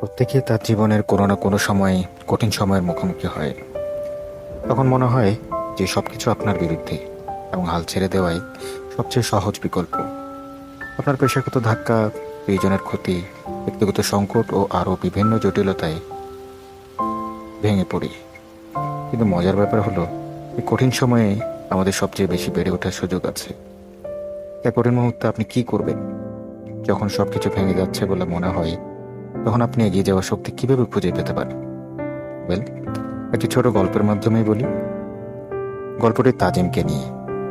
প্রত্যেকে তার জীবনের কোনো না কোনো সময়ে, কঠিন সময়ের মুখোমুখি হয়। তখন মনে হয় যে সব কিছু আপনার বিরুদ্ধে এবং হাল ছেড়ে দেওয়াই সবচেয়ে সহজ বিকল্প। আপনার পেশাগত ধাক্কা, প্রিয়জনের ক্ষতি, ব্যক্তিগত সংকট ও আরও বিভিন্ন জটিলতায় ভেঙে পড়ি। কিন্তু মজার ব্যাপার হলো, এই কঠিন সময়ে আমাদের সবচেয়ে বেশি বেড়ে ওঠার সুযোগ আছে। এই কঠিন মুহূর্তে আপনি কি করবেন? যখন সব কিছু ভেঙে যাচ্ছে বলে মনে হয় তখন আপনি এগিয়ে যাওয়ার শক্তি কীভাবে খুঁজে পেতে পারেন? ওয়েল একটি ছোট গল্পের মাধ্যমেই বলি। গল্পটি তাজিমকে নিয়ে,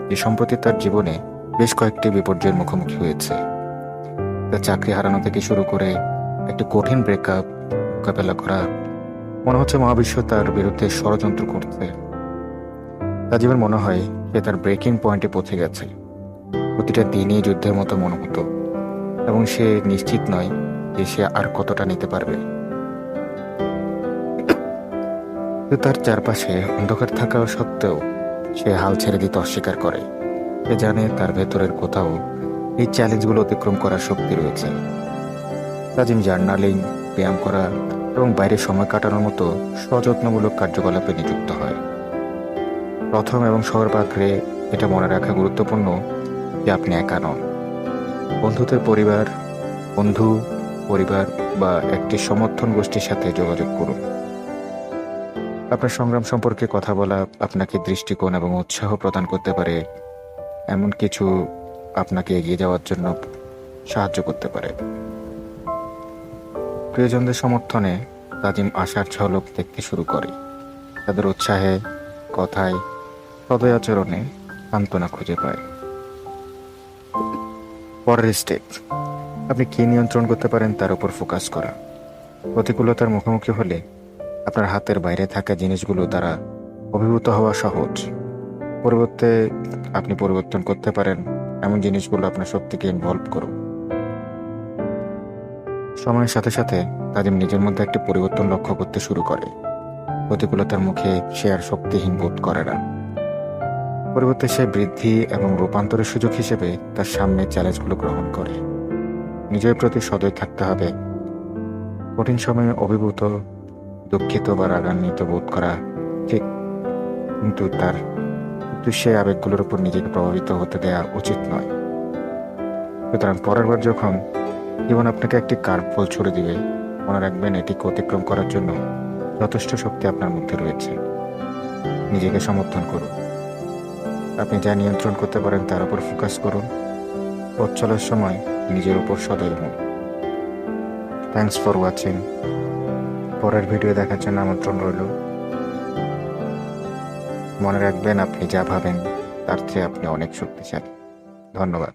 যে সম্প্রতি তার জীবনে বেশ কয়েকটি বিপর্যয়ের মুখোমুখি হয়েছে। তার চাকরি হারানো থেকে শুরু করে একটি কঠিন ব্রেকআপ মোকাবেলা করা, মনে হচ্ছে মহাবিশ্ব তার বিরুদ্ধে ষড়যন্ত্র করছে। তাজিমের মনে হয় সে তার ব্রেকিং পয়েন্টে পৌঁছে গেছে। প্রতিটা দিনই যুদ্ধের মতো মনে হতো এবং সে নিশ্চিত নয় যে সে আর কতটা নিতে পারবে। তার চারপাশে অন্ধকার থাকা সত্ত্বেও সে হাল ছেড়ে দিতে অস্বীকার করে। সে জানে তার ভেতরের কোথাও এই চ্যালেঞ্জগুলো অতিক্রম করার শক্তি রয়েছে। তাজিম জার্নালিং, ব্যায়াম করা এবং বাইরে সময় কাটানোর মতো সযত্নমূলক কার্যকলাপে নিযুক্ত হয়। প্রথম এবং সবার পাত্রে এটা মনে রাখা গুরুত্বপূর্ণ যে আপনি একা নন। বন্ধুদের পরিবার, বন্ধু পরিবার বা একটি সমর্থন গোষ্ঠীর সাথে যোগাযোগ করুন। আপনার সংগ্রাম সম্পর্কে কথা বলা আপনাকে দৃষ্টিকোণ এবং উৎসাহ প্রদান করতে পারে। এমন কিছু আপনাকে এগিয়ে যাওয়ার জন্য সাহায্য করতে পারে। প্রিয়জনদের সমর্থনে তাজিম আশার ঝলক দেখতে শুরু করে। তাদের উৎসাহে, কথায় সদয় আচরণে সান্ত্বনা খুঁজে পায়। পরের স্টেপ। আপনি কি নিয়ন্ত্রণ করতে পারেন তার উপর ফোকাস করা। প্রতিকূলতার মুখোমুখি হলে আপনার হাতের বাইরে থাকা জিনিসগুলো দ্বারা অভিভূত হওয়া সহজ। পরিবর্তে আপনি পরিবর্তন করতে পারেন এমন জিনিসগুলো আপনার শক্তিকে ইনভলভ করুন সময়ের সাথে সাথে তাদের নিজের মধ্যে একটি পরিবর্তন লক্ষ্য করতে শুরু করে। প্রতিকূলতার মুখে সে আর শক্তিহীন বোধ করে না। পরিবর্তে সে বৃদ্ধি এবং রূপান্তরের সুযোগ হিসেবে তার সামনে চ্যালেঞ্জগুলো গ্রহণ করে। নিজের প্রতি সদয় থাকতে হবে। কঠিন সময়ে অভিভূত, দুঃখিত বা রাগান্বিত বোধ করা, ঠিক। কিন্তু তার কিন্তু সেই আবেগগুলোর উপর নিজেকে প্রভাবিত হতে দেওয়া উচিত নয়। সুতরাং পরের বার যখন জীবন আপনাকে একটি কার্ভফল ছুড়ে দিবে, মনে রাখবেন এটিকে অতিক্রম করার জন্য যথেষ্ট শক্তি আপনার মধ্যে রয়েছে। নিজেকে সমর্থন করুন। আপনি যা নিয়ন্ত্রণ করতে পারেন তার উপর ফোকাস করুন। পথ চলার সময় নিজের উপর সদয় হন থ্যাংকস ফর ওয়াচিং পরের ভিডিও দেখার জন্য আমন্ত্রণ রইল। মনে রাখবেন, আপনি যা ভাবেন, তার চেয়ে আপনি অনেক শক্তিশালী। ধন্যবাদ।